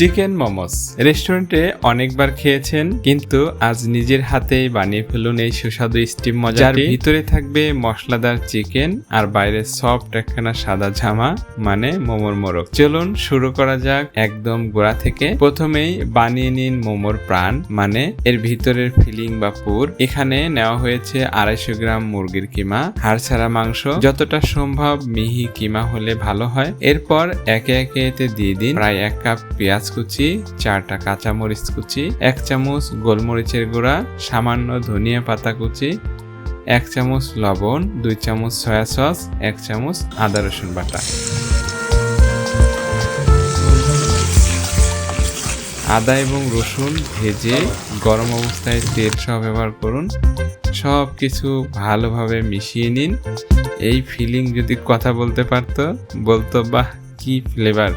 Chicken momos রেস্টুরেন্টে অনেকবার খেয়েছেন, কিন্তু আজ নিজের হাতেই বানিয়ে ফেলুন এই সুস্বাদু স্টিম মজা যার ভিতরে থাকবে মশলাদার চিকেন আর বাইরে সফট একখানা সাদা জামা মানে মোমোর মোরগ। চলুন শুরু করা যাক একদম গোড়া থেকে। প্রথমেই বানিয়ে নিন মোমোর প্রাণ মানে এর ভিতরের ফিলিং বা পুর। এখানে নেওয়া হয়েছে আড়াইশো গ্রাম মুরগির কিমা হাড় ছাড়া মাংস। যতটা সম্ভব মিহি কিমা হলে ভালো হয়। এরপর একে একে এতে দিয়ে দিন প্রায় এক কাপ পেঁয়াজ কুচি, চারটা কাঁচামরিচ কুচি, এক চামচ গোলমরিচের গুঁড়া, সামান্য ধনিয়া পাতা কুচি, এক চামচ লবণ, দুই চামচ সয়া সস, এক চামচ আদা রসুন বাটা। আদা এবং রসুন ভেজে গরম অবস্থায় তেল সহ ব্যবহার করুন। সব কিছু ভালোভাবে মিশিয়ে নিন। এই ফিলিং যদি কথা বলতে পারতো, বলতো, বাহ, কি ফ্লেভার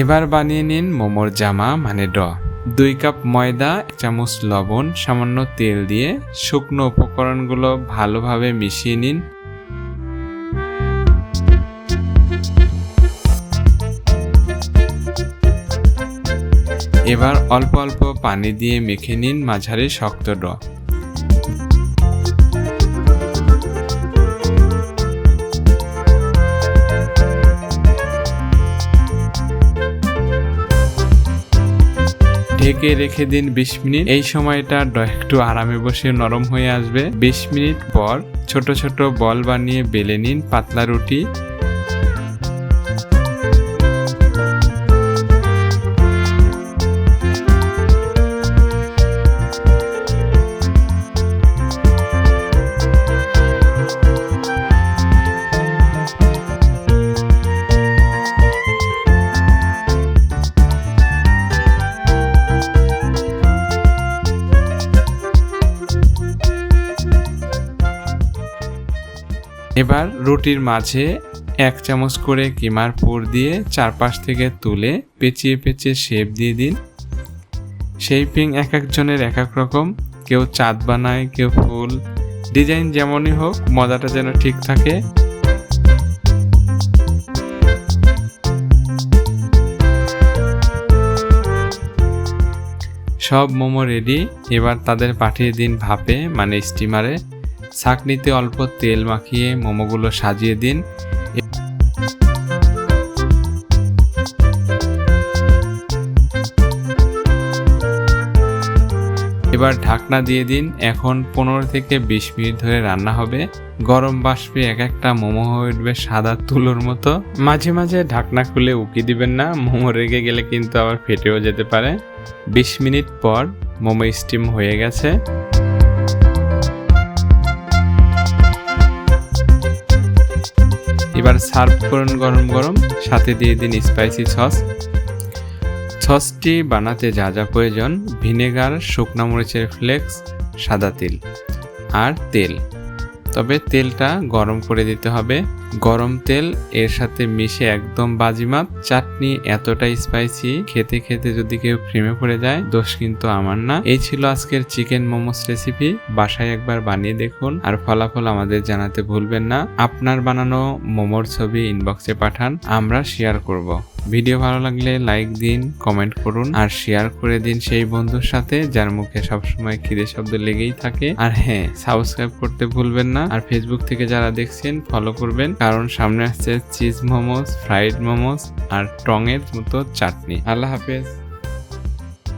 এবার বানিয়ে নিন মোমোর জামা মানে ড। দুই কাপ ময়দা, এক চামচ লবণ, সামান্য তেল দিয়ে শুকনো উপকরণগুলো ভালোভাবে মিশিয়ে নিন। এবার অল্প অল্প পানি দিয়ে মেখে নিন মাঝারি শক্ত ড। ঢেকে রেখে দিন বিশ মিনিট। এই সময়টা একটু আরামে বসে নরম হয়ে আসবে। বিশ মিনিট পর ছোট ছোট বল বানিয়ে বেলে নিন পাতলা রুটি। এবার রুটির মাঝে এক চামচ করে কিমার পুর দিয়ে চারপাশ থেকে তুলে পেঁচিয়ে পেঁচিয়ে শেপ দিয়ে দিন। শেপিং এক একজনের এক এক রকম। কেউ চাঁদ বানায়, কেউ ফুল। ডিজাইন যেমনই হোক, মজাটা যেন ঠিক থাকে। সব মোমো রেডি। এবার তাদের পাঠিয়ে দিন ভাপে মানে স্টিমারে। ছাকনিতে অল্প তেল মাখিয়ে মোমোগুলো সাজিয়ে দিন। এবার ঢাকনা দিয়ে দিন। এখন পনেরো থেকে বিশ মিনিট ধরে রান্না হবে। গরম বাষ্পে এক একটা মোমো হয়ে উঠবে সাদা তুলোর মতো। মাঝে মাঝে ঢাকনা খুলে উকি দিবেন না, মোমো রেগে গেলে কিন্তু আবার ফেটেও যেতে পারে। বিশ মিনিট পর মোমো স্টিম হয়ে গেছে। সার্ভ করুন গরম গরম, সাথে দিয়ে দিন স্পাইসি সস সসটি বানাতে যা যা প্রয়োজন ভিনেগার শুকনা মরিচের ফ্লেক্স সাদা তিল, আর তেল। তবে তেলটা গরম করে দিতে হবে। গরম তেল এর সাথে মিশে একদম বাজিমাত। চাটনি এতটাই স্পাইসি খেতে খেতে যদি কেউ প্রেমে পড়ে যায়, দোষ কিন্তু আমার না। এই ছিল আজকের চিকেন মোমোস রেসিপি বাসায় একবার বানিয়ে দেখুন আর ফলাফল আমাদের জানাতে ভুলবেন না। আপনার বানানো মোমোর ছবি ইনবক্সে পাঠান, আমরা শেয়ার করব। ভিডিও ভালো লাগলে লাইক দিন কমেন্ট করুন আর শেয়ার করে দিন সেই বন্ধুর সাথে যার মুখে সবসময় খিদে শব্দ লেগেই থাকে। আর হ্যাঁ সাবস্ক্রাইব করতে ভুলবেন না আর ফেসবুক থেকে যারা দেখছেন ফলো করবেন। কারণ সামনে আসছে চিজ মোমোস ফ্রাইড মোমোস আর টং এর মতো চাটনি। আল্লাহ হাফেজ।